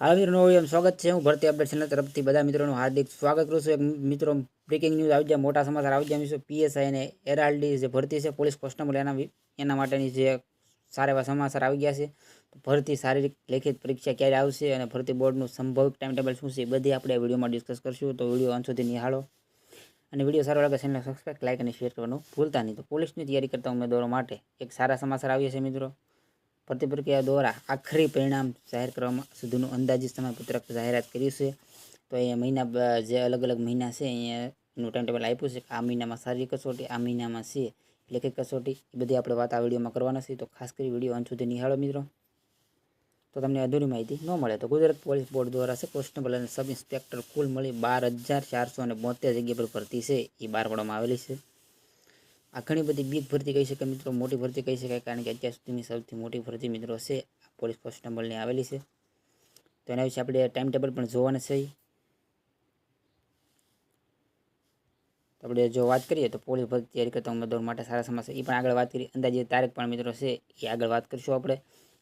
હાલ મિત્રો, નવું વિડીયોમાં સ્વાગત છે. હું ભરતી અપડેટ ચેનલ તરફથી બધા મિત્રોનું હાર્દિક સ્વાગત કરું છું. એક મિત્રો બ્રેકિંગ ન્યૂઝ આવી ગયા મોટા સમાચાર, આવી ગયા મિત્રો પીએસઆઈ અને એરઆરડી જે ભરતી છે, પોલીસ કોન્સ્ટેબલ એના એના માટેની જે સારા એવા સમાચાર આવી ગયા છે. ભરતી શારીરિક લેખિત પરીક્ષા ક્યારે આવશે અને ભરતી બોર્ડનું સંભવિત ટાઈમ ટેબલ શું છે, એ બધી આપણે વિડીયોમાં ડિસ્કસ કરશું. તો વીડિયો અંત સુધી નિહાળો. અને વીડિયો સારો લાગે ચેનલ સબસ્ક્રાઈબ લાઇક અને શેર કરવાનું ભૂલતા નહીં. તો પોલીસની તૈયારી કરતા ઉમેદવારો માટે એક સારા સમાચાર આવ્યા છે મિત્રો. ભરતી પ્રક્રિયા દ્વારા આખરી પરિણામ જાહેર કરવામાં સુધીનું અંદાજિત સમયપત્રક જાહેરાત કર્યું છે. તો અહીંયા મહિના જે અલગ અલગ મહિના છે અહીંયાનું ટાઈમ ટેબલ આપ્યું છે આ મહિનામાં શારીરિક કસોટી, આ મહિનામાં છે લેખિત કસોટી, એ બધી આપણે વાત આ વિડીયોમાં કરવાના છે તો ખાસ કરી વીડિયો અંત સુધી નિહાળો મિત્રો. તો તમને અધૂરી માહિતી ન મળે તો ગુજરાત પોલીસ બોર્ડ દ્વારા છે, કોન્સ્ટેબલ અને સબ ઇન્સ્પેક્ટર કુલ મળી બાર હજાર ચારસો અને બોતેર જગ્યા પર ભરતી છે. એ બહાર પાડવામાં આવેલી છે. આ ઘણી બધી બિગ ભરતી કહી શકાય મિત્રો, મોટી ભરતી કહી શકાય કારણ કે અત્યાર સુધીની સૌથી મોટી ભરતી મિત્રો છે પોલીસ કોન્સ્ટેબલની આવેલી છે. તો એના વિશે આપણે ટાઈમ ટેબલ પણ જોવાના છે. આપણે જો વાત કરીએ તો પોલીસ ભરતી તૈયારી કરતા ઉમેદવાર માટે સારા સમાચાર એ પણ આગળ વાત કરી. અંદાજે તારીખ પણ મિત્રો છે એ આગળ વાત કરીશું આપણે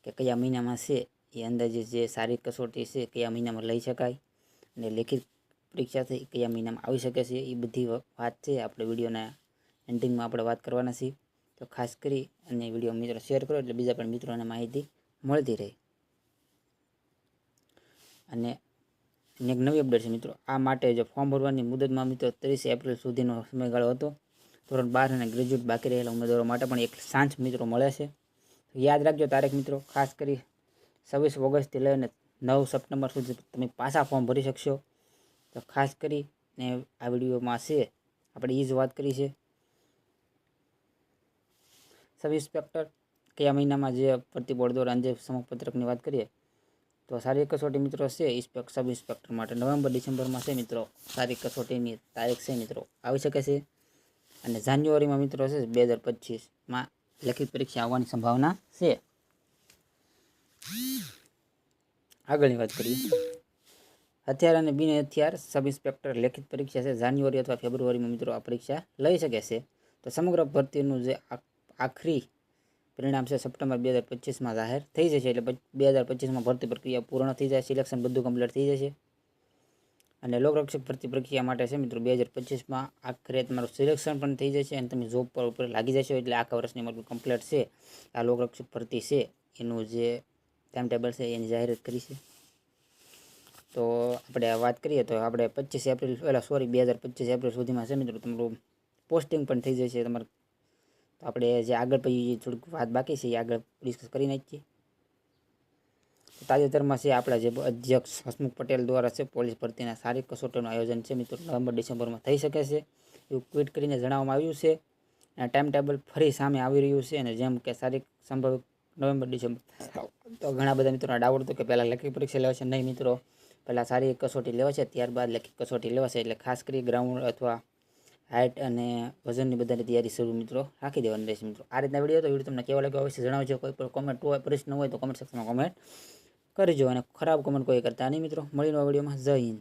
કે કયા મહિનામાં છે એ અંદાજે જે શારીરિક કસોટી છે, કયા મહિનામાં લઈ શકાય અને લેખિત પરીક્ષા છે કયા મહિનામાં આવી શકે છે એ બધી વાત છે. આપણે વિડીયોના એન્ડિંગમાં આપણે વાત કરવાના છીએ. તો ખાસ કરી અને વીડિયો મિત્રો શેર કરો એટલે બીજા પણ મિત્રોને માહિતી મળતી રહે. અને એક નવી અપડેટ છે મિત્રો. આ માટે જો ફોર્મ ભરવાની મુદતમાં મિત્રો ત્રીસ એપ્રિલ સુધીનો સમયગાળો હતો. ધોરણ બાર અને ગ્રેજ્યુએટ બાકી રહેલા ઉમેદવારો માટે પણ એક સાંજ મિત્રો મળે છે. યાદ રાખજો તારીખ મિત્રો, ખાસ કરી છવ્વીસ ઓગસ્ટથી લઈને નવ સપ્ટેમ્બર સુધી તમે પાછા ફોર્મ ભરી શકશો. તો ખાસ કરી ને આ વિડીયોમાં છે. આપણે એ જ વાત કરી છે. સબ ઇન્સ્પેક્ટર કયા મહિનામાં જે ભરતી બોર્ડ દ્વારા અંજે સમપત્રકની વાત કરીએ, તો સારી કસોટી મિત્રો છે ઇન્સ્પેક સબ ઇન્સ્પેક્ટર માટે. નવેમ્બર, ડિસેમ્બરમાં છે મિત્રો, સારી કસોટીની તારીખ છે મિત્રો. આવી શકે છે. અને જાન્યુઆરીમાં મિત્રો છે બે હજાર પચીસમાં લેખિત પરીક્ષા આવવાની સંભાવના છે. આગળની વાત કરીએ. હથિયાર અને બિન હથિયાર સબ ઇન્સ્પેક્ટર લેખિત પરીક્ષા છે. જાન્યુઆરી અથવા ફેબ્રુઆરીમાં મિત્રો આ પરીક્ષા લઈ શકે છે. તો સમગ્ર ભરતીનું જે આખરી પરિણામ છે સપ્ટેમ્બર બે હજાર પચીસમાં જાહેર થઈ જશે. એટલે બે હજાર પચીસમાં ભરતી પ્રક્રિયા પૂર્ણ થઈ જાય સિલેક્શન બધું કમ્પ્લીટ થઈ જશે. અને લોકરક્ષક ભરતી પ્રક્રિયા માટે છે મિત્રો બે હજાર પચીસમાં આખરે તમારું સિલેક્શન પણ થઈ જશે અને તમે જોબ પર ઉપર લાગી જશો એટલે આખા વર્ષની અમારું કમ્પ્લીટ છે. આ લોકરક્ષક ભરતી છે, એનું જે ટાઈમ ટેબલ છે એની જાહેરાત કરી છે. તો આપણે વાત કરીએ તો આપણે પચીસ એપ્રિલ પહેલાં સોરી બે હજાર પચીસ એપ્રિલ સુધીમાં છે મિત્રો તમારું પોસ્ટિંગ પણ થઈ જશે, તમારે તો આપણે જે આગળ પછી થોડીક વાત બાકી છે, એ આગળ ડિસ્કસ કરી નાખીએ. તાજેતરમાં છે આપણા જે અધ્યક્ષ હસમુખ પટેલ દ્વારા છે, પોલીસ ભરતીના સારી કસોટીનું આયોજન છે, મિત્રો. નવેમ્બર, ડિસેમ્બરમાં થઈ શકે છે. એવું ટ્વીટ કરીને જણાવવામાં આવ્યું છે. અને ટાઈમ ટેબલ ફરી સામે આવી રહ્યું છે. અને જેમ કે સારી સંભવ નવેમ્બર, ડિસેમ્બર. તો ઘણા બધા મિત્રોના ડાઉટ હતો કે પહેલાં લેખિત પરીક્ષા લેવાશે નહીં, મિત્રો? પહેલાં સારી કસોટી લેવાશે ત્યારબાદ લેખિત કસોટી લેવાશે એટલે ખાસ કરી ગ્રાઉન્ડ અથવા હાઇટ અને વજનની બધાની તૈયારી શરૂ મિત્રો. રાખી દેવાની રહેશે મિત્રો. આ રીતના વીડિયો તો વીડિયો તમને કેવા લાગ્યો અવશ્ય જણાવજો. કોઈ પણ કોમેન્ટ હોય, પ્રશ્ન હોય તો કોમેન્ટ સેક્શનમાં કોમેન્ટ કરજો અને ખરાબ કોમેન્ટ કોઈ કરતા નહીં મિત્રો. મળીને વિડીયોમાં જય હિન્દ.